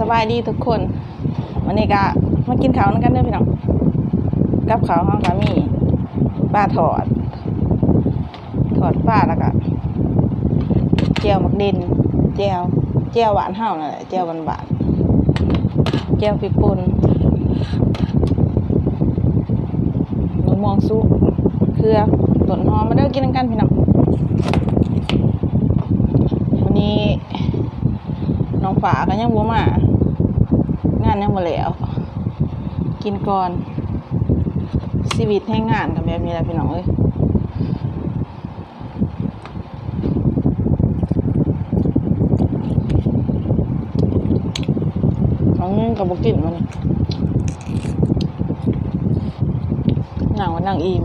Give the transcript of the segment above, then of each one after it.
สบายดีทุกคน วันนี้ก็มากินข้าวนั่นกันเด้อพี่น้องกับข้าวห้องก็มีปลาทอด ทอดปลาแล้วก็เจียวมักดินเจียวเจียวหวานเฮานั่นแหละเจียวหวานหวานเจียวพริกป่นมะม่วงสุกเครือต้นหอมมาเด้อกินนกันพี่น้องวันนี้ องฝาก็ยังบ่มางานยังบ่แล้ว กินก่อนชีวิตให้งานกับแบบนี้แหละพี่น้องเอ้ยน้องเงินกับบกินมันนั่งว่านั่งอิ่ม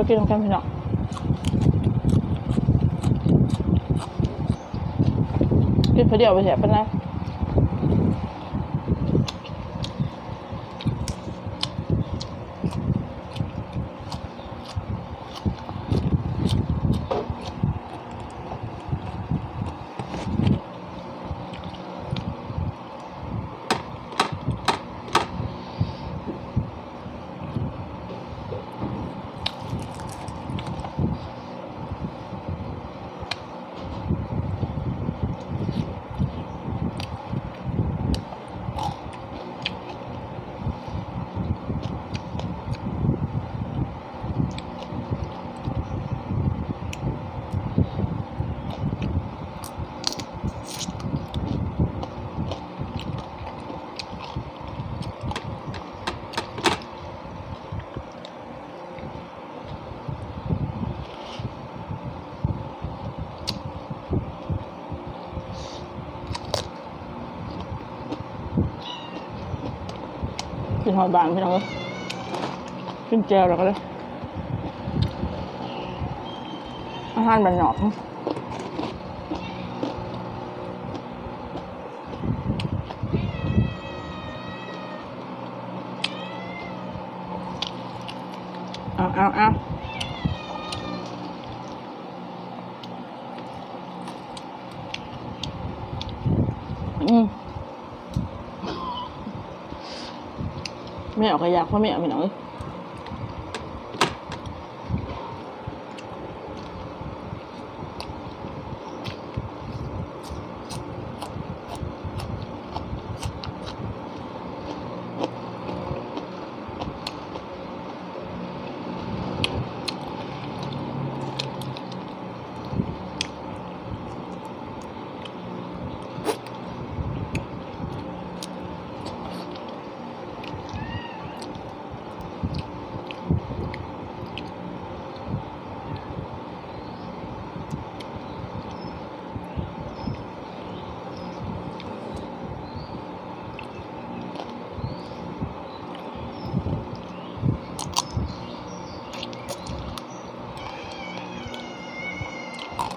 เรากินกันพี่น้องกินเพอเดียวไปเสียเป็นะ กินหอยบางพี่น้องเอ้ยกินเจลแล้วก็เลยอาหารแบบหนอมเอาเอาเอา ไม่เอากระยากเพราะไม่เอาพี่น้อา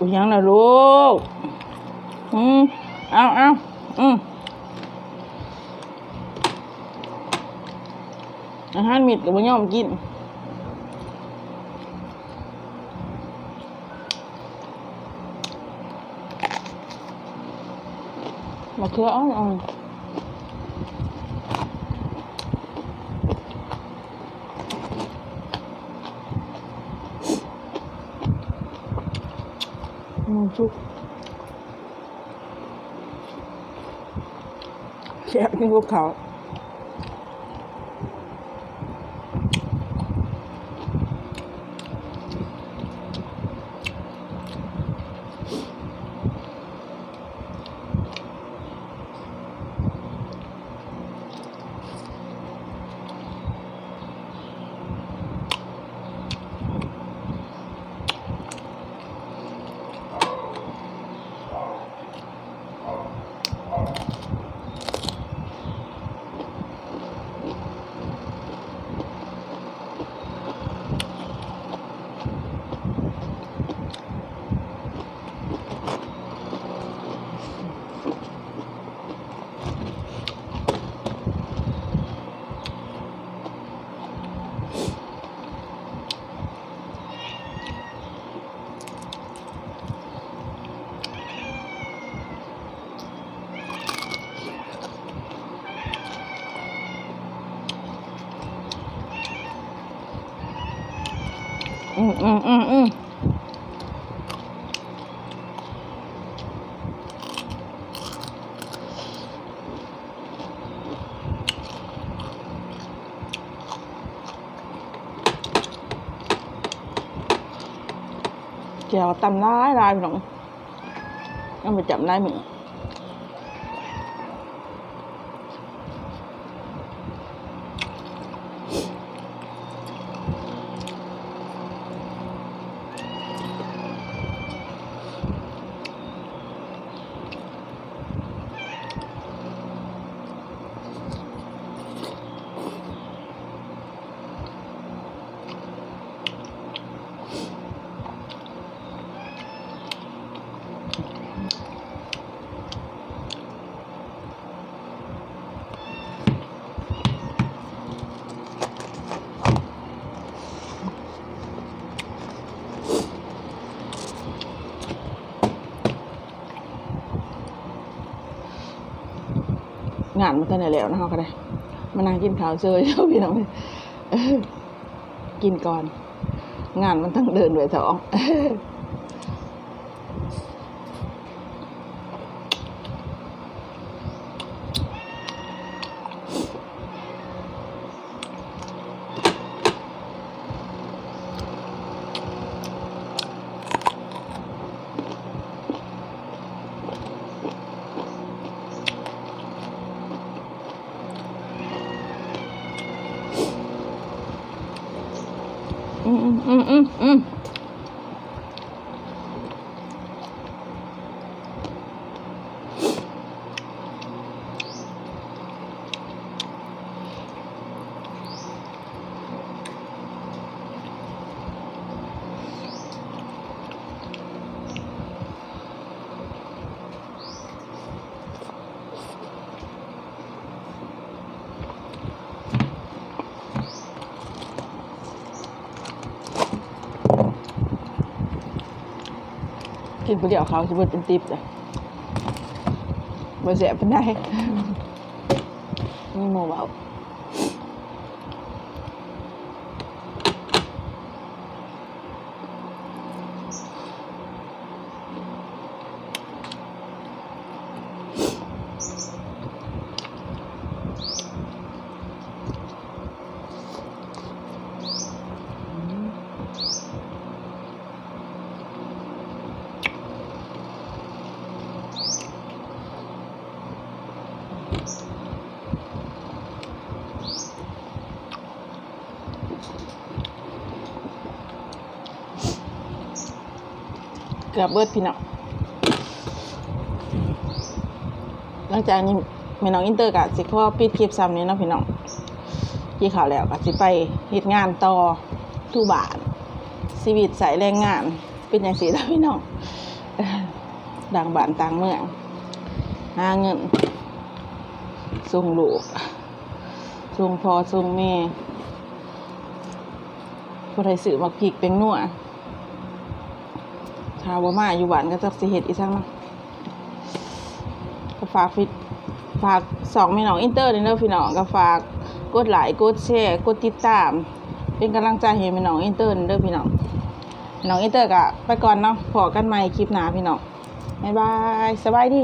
เอ้ยกูยังนะลูก อืมเอาเอาอืมอาหารมิดกับบ่ยอมกินมาเคืออ่อน ชุกแซ่บกิน พวกเขาอืมอืมอืมอื งายร้ายพี่น้องเอาไปจับได้มืองานมันก็ได้แล้วนะเขาก็ได้มานั่งกินข้าวเชยเจ้าพี่น้องเออกินก่อน งานมันต้องเดินด้วยท้อง อืมอืม อืมอืมอืมกินผู้เดียวเขาจะเบิดเป็นติบเลยบ่เสียเป็นได้มีหมูเบา เกือบเบิดพี่น้องหลังจากนี้แม่น้องอินเตอร์กะสิขอปิดคลิปซ้ำนี้เนาะพี่น้องที่ข่าวแล้วก็สิไปเฮ็ดงานต่อทุบานชีวิตสายแรงงาน เป็นอย่างสีแล้วพี่น้องดังบ้านต่างเมืองหาเงินส่งลูกส่งพอส่งแม่ผู้ใดซื้อมักพริกเป็นนัว ชาว่ามาอยู่บ้านก็จะสิเห็ดอีกสังนาะก็ฝากฟิตฝากสองพี่น้องอินเตอร์เด้อพี่น้องก็ฝากกดไลค์กดแชร์กดติดตาม เป็นกำลังใจให้พี่น้องอินเตอร์เด้อพี่น้องน้องอินเตอร์ก็ไปก่อนเนาะพอกันใหม่คลิปหน้าพี่น้องบ๊ายบายสบายดี